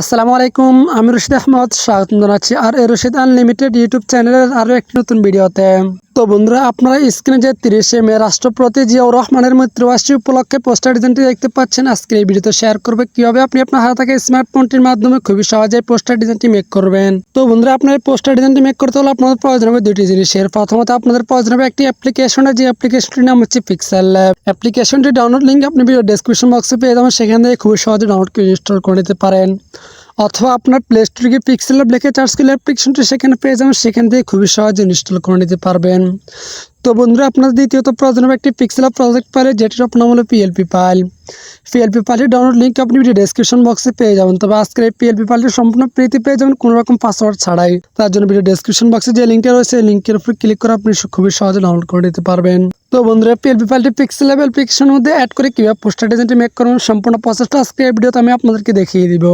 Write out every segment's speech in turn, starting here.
আসসালামু আলাইকুম, আমি রশিদ আহমদ স্বাগত জানাচ্ছি আর এ রশিদ আনলিমিটেড ইউটিউব চ্যানেলের আরও একটি নতুন ভিডিওতে। তো বন্ধুরা, আপনারা স্ক্রিনে যে তিরিশে মে রাষ্ট্রপতি জিয়াউর রহমানের মৃত্যুবার্ষিকী উপলক্ষে পোস্টার ডিজাইনটি দেখতে পাচ্ছেন। আজকে এই ভিডিওতে শেয়ার করবে কীভাবে আপনি আপনার হাতে থাকা স্মার্টফোনটির মাধ্যমে খুবই সহজে পোস্টার ডিজাইনটি মেক করবেন। তো বন্ধুরা, আপনার পোস্টার ডিজাইনটি মেক করতে হলে আপনাদের প্রয়োজন হবে দুটি জিনিসের প্রথমত আপনাদের প্রয়োজন হবে একটি অ্যাপ্লিকেশনের যে অ্যাপ্লিকেশনটির নাম হচ্ছে পিক্সেল ল্যাব অ্যাপ্লিকেশনটি ডাউনলোড লিঙ্ক আপনি ভিডিও ডেসক্রিপশন বক্সে পেয়ে যাবেন। সেখান থেকে খুবই সহজে ডাউনলোড করে ইনস্টল করে নিতে পারেন। অথবা আপনার প্লে স্টোরে গিয়ে পিক্সেল ল্যাব লিখে চার্জ করলে অ্যাপ্লিকেশনটি সেখানে পেয়ে যাবেন, সেখান থেকে খুবই সহজে ইনস্টল করে নিতে পারবেন। তো বন্ধুরা, আপনার দ্বিতীয়ত প্রয়োজন হবে একটি পিক্সেল প্রজেক্ট ফাইল যেটির আপনার হলো পিএলপি ফাইল পিএলপি ফাইলের ডাউনলোড লিঙ্ক আপনি ভিডিও ডেসক্রিপশন বক্সে পেয়ে যাবেন। তবে আজকের এই পিএলপি ফাইলটি সম্পূর্ণ ফ্রিতে পেয়ে যাবেন কোনো রকম পাসওয়ার্ড ছাড়াই। তার জন্য ভিডিও ডেসক্রিপশন বক্সে যে লিঙ্কটা রয়েছে, এই লিঙ্কের উপর ক্লিক করে আপনি খুবই সহজে ডাউনলোড করে নিতে পারবেন। তো বন্ধুরা পিএলপি ফাইলটি পিক্সেল অ্যাপ্লিকেশনের মধ্যে অ্যাড করে কীভাবে পোস্টার ডিজাইনটি মেক করবেন, সম্পূর্ণ প্রসেসটা আজকে এই ভিডিওতে আমি আপনাদেরকে দেখিয়ে দিব।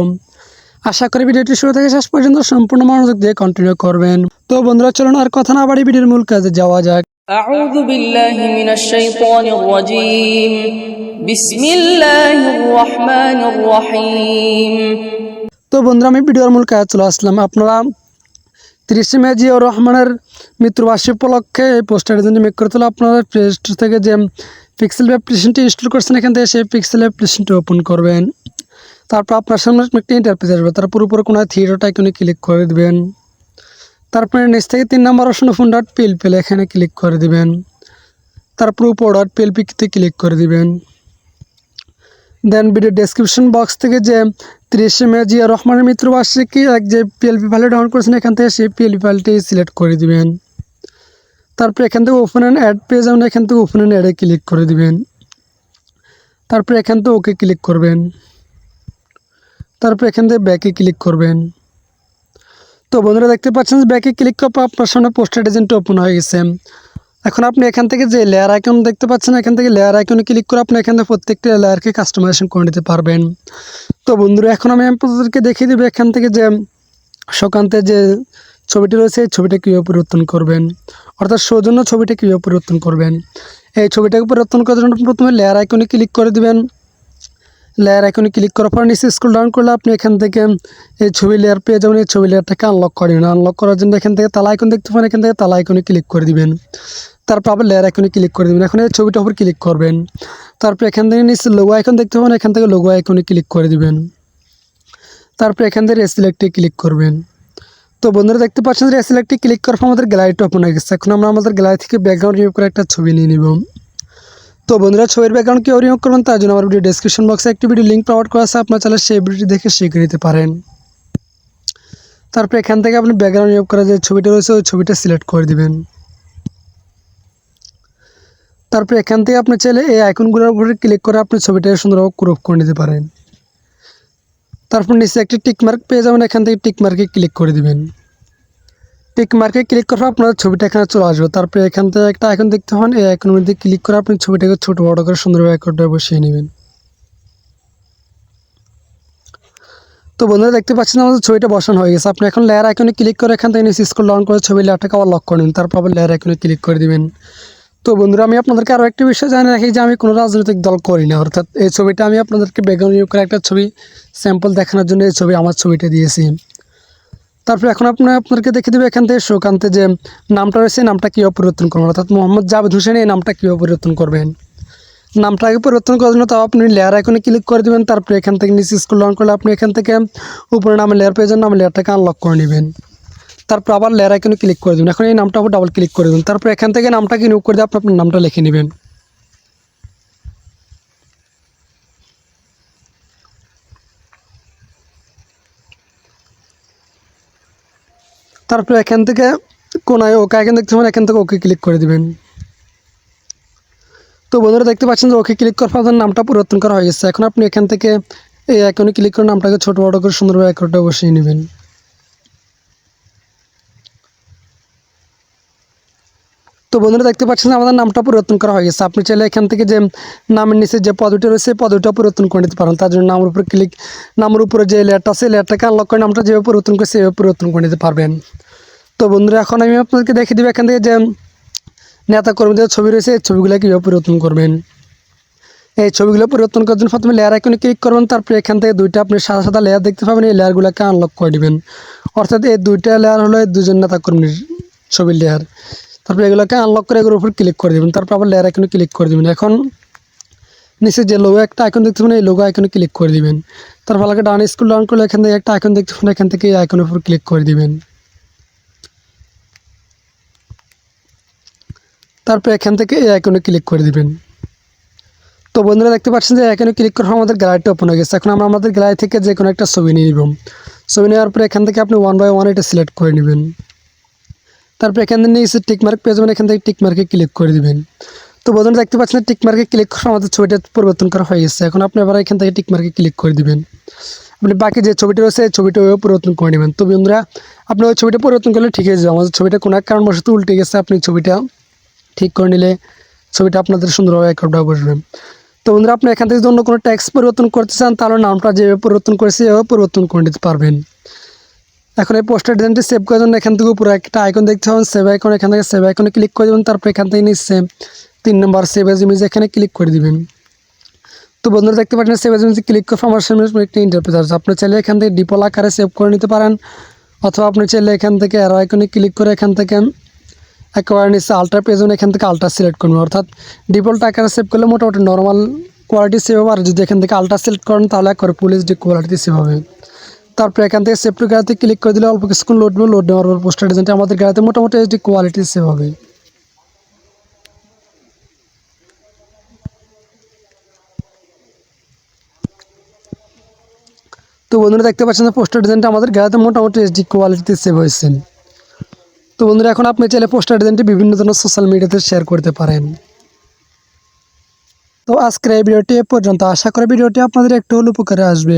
আশা করি ভিডিওটি শুরু থেকে শেষ পর্যন্ত সম্পূর্ণ মনোযোগ দিয়ে কন্টিনিউ করবেন তো বন্ধুরা চলুন আর কথা না বাড়ি ভিডিওর মূল কাজে যাওয়া যাক أعوذ بالله من الشيطان الرجيم بسم الله الرحمن الرحيم তো বন্ধুরা আমি ভিডিওর মূল কাজ চলে আসলাম আপনারা তিরিশে মে জিয়াউর রহমানের মৃত্যুবার্ষিকী উপলক্ষে এই পোস্টার ডিজাইনটি মেক করতে হলে আপনারা প্লে স্টোর থেকে যে পিক্সেল অ্যাপ্লিকেশনটি ইনস্টল করছেন এখান থেকে সেই পিক্সেল অ্যাপ্লিকেশনটি ওপেন করবেন তারপর আপনার সামনে একটি ইন্টারপেজ আসবে তারপর উপরে কোনো থিয়েটারটা এখানে ক্লিক করে দেবেন। তারপরে নিচ থেকে তিন নম্বর অপশন ফোন ডট পেলে এখানে ক্লিক করে দিবেন। তারপর উপর ডট পিএলপিতে ক্লিক করে দিবেন। দেন ভিডিও ডেসক্রিপশন বক্স থেকে যে তিরিশে মে জিয়া রহমানের মৃত্যুবার্ষিকী এক যে পিএলপি ফাইল ডাউনলোড করেছেন, এখান থেকে সেই পিএলপি ফাইলটি সিলেক্ট করে দিবেন। তারপর এখান থেকে ওপেন অ্যান্ড অ্যাড পেয়ে যাবেন এখান থেকে ওপেন অ্যান্ড অ্যাডে ক্লিক করে দিবেন। তারপর এখান থেকে ওকে ক্লিক করবেন। তারপর এখান থেকে ব্যাকে ক্লিক করবেন। তো বন্ধুরা দেখতে পাচ্ছেন ব্যাকে ক্লিক করার পর আপনার সামনে পোস্টার ডিজাইনটা ওপেন হয়ে গেছে। এখন আপনি এখান থেকে যে লেয়ার আইকন দেখতে পাচ্ছেন, এখান থেকে লেয়ার আইকনে ক্লিক করে আপনি এখান থেকে প্রত্যেকটা লেয়ারকে কাস্টমাইজেশন করে নিতে পারবেন। তো বন্ধুরা, এখন আমি আপনাদেরকে দেখিয়ে দেবো এখান থেকে যে শোকান্তে যে ছবিটি রয়েছে, এই ছবিটা কীভাবে পরিবর্তন করবেন। অর্থাৎ সৌজন্য ছবিটা কীভাবে পরিবর্তন করবেন। এই ছবিটাকে পরিবর্তন করার জন্য প্রথমে লেয়ার আইকনে ক্লিক করে দিবেন। লেয়ার আইকনে ক্লিক করার পর নিচে স্ক্রল ডাউন করলে আপনি এখান থেকে এই ছবি লেয়ার পেয়ে যাবেন। এই ছবি লেয়ারটাকে আনলক করে নেবেন। আনলক করার জন্য এখান থেকে তালা আইকন দেখতে পান এখান থেকে তালা আইকনে ক্লিক করে দিবেন। তারপর আবার লেয়ার আইকনে ক্লিক করে দেবেন। এখন এই ছবিটার উপর ক্লিক করবেন। তারপর এখান থেকে নিচে লোগো আইকন দেখতে পাবেন। এখান থেকে লোগো আইকনে ক্লিক করে দিবেন। তারপর এখান থেকে রেসিলেক্টে ক্লিক করবেন। তো বন্ধুরা, দেখতে পাচ্ছেন যে রেসিলেক্টে ক্লিক করার পর আমাদের গ্যালারিটা ওপেন হয়ে গেছে। এখন আমরা আমাদের গ্যালারি থেকে ব্যাকগ্রাউন্ড রিমুভ করে একটা ছবি নিয়ে নিব। তো বন্ধুরা, ছবির ব্যাকগ্রাউন্ড কেউ রিমুভ করবেন তার জন্য আমার ভিডিও ডেসক্রিপশন বক্সে একটি ভিডিও লিঙ্ক প্রোভাইড করা আছে। আপনার চাইলে সেই ভিডিওটি দেখে শিখে নিতে পারেন। তারপর এখান থেকে আপনি ব্যাকগ্রাউন্ড রিমুভ করা যে ছবিটা রয়েছে, ওই ছবিটা সিলেক্ট করে দিবেন। তারপর এখান থেকে আপনি চাইলে এই আইকনগুলোর উপরে ক্লিক করে আপনি ছবিটাকে সুন্দরভাবে ক্রপ করে নিতে পারেন। তারপর নিচে একটি টিকমার্ক পেয়ে যাবেন, এখান থেকে টিকমার্কে ক্লিক করে দিবেন। টিক মার্কে ক্লিক করার পর আপনার ছবিটা এখানে চলে আসবে। তারপরে এখান থেকে একটা আইকন দেখতে হন, এই আইকনের মধ্যে ক্লিক করে আপনি ছবিটাকে ছোট বড় করে সুন্দরভাবে আইকনটা বসিয়ে নেবেন। তো বন্ধুরা, দেখতে পাচ্ছেন আমাদের ছবিটা বসানো হয়ে গেছে। আপনি এখন লেয়ার আইকনে ক্লিক করে এখান থেকে নিচে স্ক্রল ডাউন করে ছবি লেয়ারটাকে আবার লক করে নিন, তারপর আবার লেয়ার আইকনে ক্লিক করে দিবেন। তো বন্ধুরা, আমি আপনাদেরকে আরও একটি বিষয় জানিয়ে রাখি যে আমি কোনো রাজনৈতিক দল করি না, অর্থাৎ এই ছবিটা আমি আপনাদেরকে ব্যাকগ্রাউন্ড করে একটা ছবি স্যাম্পল দেখানোর জন্য এই ছবি আমার ছবিটা দিয়েছি। তারপর এখন আপনার আপনাদেরকে দেখে দেবে এখান থেকে শোকান্তে যে নামটা রয়েছে, নামটা কীভাবে পরিবর্তন করবেন? অর্থাৎ মোহাম্মদ জাভেদ হোসেন এই নামটা কীভাবে পরিবর্তন করবেন? নামটাকে পরিবর্তন করার জন্য তাও আপনি লেয়ার আইকনে ক্লিক করে দেবেন, তারপরে এখান থেকে নিচে স্কুল ডাউন করলে আপনি এখান থেকে উপরে নামে লেয়ার পেয়ে যান নামে লেয়ারটাকে আনলক করে নেবেন। তারপর আবার লেয়ার আইকনে ক্লিক করে দেবেন। এখন এই নামটা ডাবল ক্লিক করে দেবেন। তারপর এখান থেকে নামটাকে নিয়োগ করে দিয়ে আপনি আপনার নামটা লিখে নেবেন। তারপর এখান থেকে কোনায় ওকে এখান দেখতে পাবেন এখান থেকে ওকে ক্লিক করে দেবেন। তো বন্ধুরা দেখতে পাচ্ছেন যে ওকে ক্লিক করার পর নামটা পরিবর্তন করা হয়ে গেছে। এখন আপনি এখান থেকে এই আইকনে ক্লিক করে নামটাকে ছোটো বড়ো করে সুন্দরভাবে একটা বসিয়ে নেবেন। তো বন্ধুরা দেখতে পাচ্ছেন আমাদের নামটা পরিবর্তন করা হয়ে গেছে। আপনি চাইলে এখান থেকে যে নামের নিচে যে পদবিটা রয়েছে পদবিটা পরিবর্তন করে নিতে পারেন। তার জন্য নামের উপরে ক্লিক নামের উপরে যে লেয়ারটা আছে লেয়ারটাকে আনলক করে নামটা যেভাবে পরিবর্তন করে সেভাবে পরিবর্তন করে নিতে পারবেন। তো বন্ধুরা, এখন আমি আপনাদেরকে দেখিয়ে দেবো এখান থেকে যে নেতা কর্মীদের ছবি রয়েছে। এই ছবিগুলো কীভাবে পরিবর্তন করবেন? এই ছবিগুলো পরিবর্তন করার জন্য প্রথমে লেয়ার আইকনে ক্লিক করবেন। তারপরে এখান থেকে দুইটা আপনি সাদা সাদা লেয়ার দেখতে পাবেন। এই লেয়ারগুলোকে আনলক করে দিবেন অর্থাৎ এই দুইটা লেয়ার হলো দুজন নেতা কর্মীর ছবির লেয়ার তারপরে এগুলোকে আনলক করে এগুলোর উপর ক্লিক করে দেবেন। তারপর আবার লেয়ার আইকনে ক্লিক করে দেবেন। এখন নিচে যে লোগো একটা আইকন দেখতে পাবেন, এই লোগো আইকনে ক্লিক করে দিবেন। তারপর আলাদা ডান স্কুল ডাউন করলে এখান থেকে একটা আইকন দেখতে পাবেন, এখান থেকে এই আইকনের উপর ক্লিক করে দিবেন। তারপর এখান থেকে এই আইকনে ক্লিক করে দিবেন। তো বন্ধুরা, দেখতে পাচ্ছেন যে এখানে ক্লিক করার আমাদের গ্যালারিটা ওপেন হয়ে গেছে। এখন আমরা আমাদের গ্যালারি থেকে যে কোনো একটা ছবি নিয়ে নিব। ছবি নেওয়ার পরে এখান থেকে আপনি ওয়ান বাই ওয়ান এটা সিলেক্ট করে নেবেন। তারপর এখান থেকে নিচে টিক মার্ক পেয়ে যাবেন, এখান থেকে টিকমার্কে ক্লিক করে দিবেন। তো বন্ধুরা দেখতে পাচ্ছেন টিক মার্কে ক্লিক করে আমাদের ছবিটা পরিবর্তন করা হয়ে গেছে। এখন আপনি আবার এখান থেকে টিকমার্কে ক্লিক করে দিবেন। আপনি বাকি যে ছবিটা রয়েছে, এই ছবিটা ওইভাবে পরিবর্তন করে নেবেন। তো বন্ধুরা, আপনি ওই ছবিটা পরিবর্তন করলে ঠিক হয়ে যাবে। আমাদের ছবিটা কোনো এক কারণবশত উল্টে গেছে, আপনি ছবিটা ঠিক করে নিলে ছবিটা আপনাদের সুন্দরভাবে একটা বসবে। তো বন্ধুরা, আপনি এখান থেকে যদি অন্য কোনো ট্যাক্স পরিবর্তন করতে চান, তাহলে নামটা যেভাবে পরিবর্তন করেছে এভাবে পরিবর্তন করে নিতে পারবেন। এখন এই পোস্টার ডিজাইনটি সেভ করার জন্য এখান থেকে উপরে একটা আইকন দেখতে পাবেন। সেভ আইকন এখান থেকে সেভ আইকনে ক্লিক করে দেবেন, তারপর এখান থেকে নিচ্ছে তিন নম্বর সেভ এজ ইমেজ এখানে ক্লিক করে দিবেন। তো বন্ধুরা দেখতে পাচ্ছেন সেভ এজ ইমেজ ক্লিক করে আমার সামনে একটি ইন্টারপ্রেস আছে আপনি চাইলে এখান থেকে ডিপল আকারে সেভ করে নিতে পারেন, অথবা আপনি চাইলে এখান থেকে অ্যারো আইকনে ক্লিক করে এখান থেকে একেবারে নিচ্ছে আলট্রা পেজনে এখান থেকে আলট্রা সিলেক্ট করবেন অর্থাৎ ডিফল্ট আকারে সেভ করলে মোটামুটি নর্মাল কোয়ালিটি সেভ হবে, আর যদি এখান থেকে আলট্রা সিলেক্ট করেন, তাহলে একবারে ফুল এইচডি কোয়ালিটি সেভ হবে। তারপরে এখান থেকে সেভ টু গাড়িতে ক্লিক করে দিলে অল্প কিছুক্ষণ লোড নেবে লোড নেওয়ার পর পোস্টার ডিজাইনটা আমাদের গাড়িতে মোটামুটি এইচডি কোয়ালিটি সেভ হবে। তো বন্ধুরা দেখতে পাচ্ছেন যে পোস্টার ডিজাইনটা আমাদের গাড়িতে মোটামুটি এইচডি কোয়ালিটিতে সেভ হয়েছে। তো বন্ধুরা এখন আপনি চাইলে পোস্টার ডিজাইনটি বিভিন্ন ধরনের সোশ্যাল মিডিয়াতে শেয়ার করতে পারেন। তো আজকের এই ভিডিওটি এ পর্যন্ত। আশা করি ভিডিওটি আপনাদের একটু হলে উপকারে আসবে।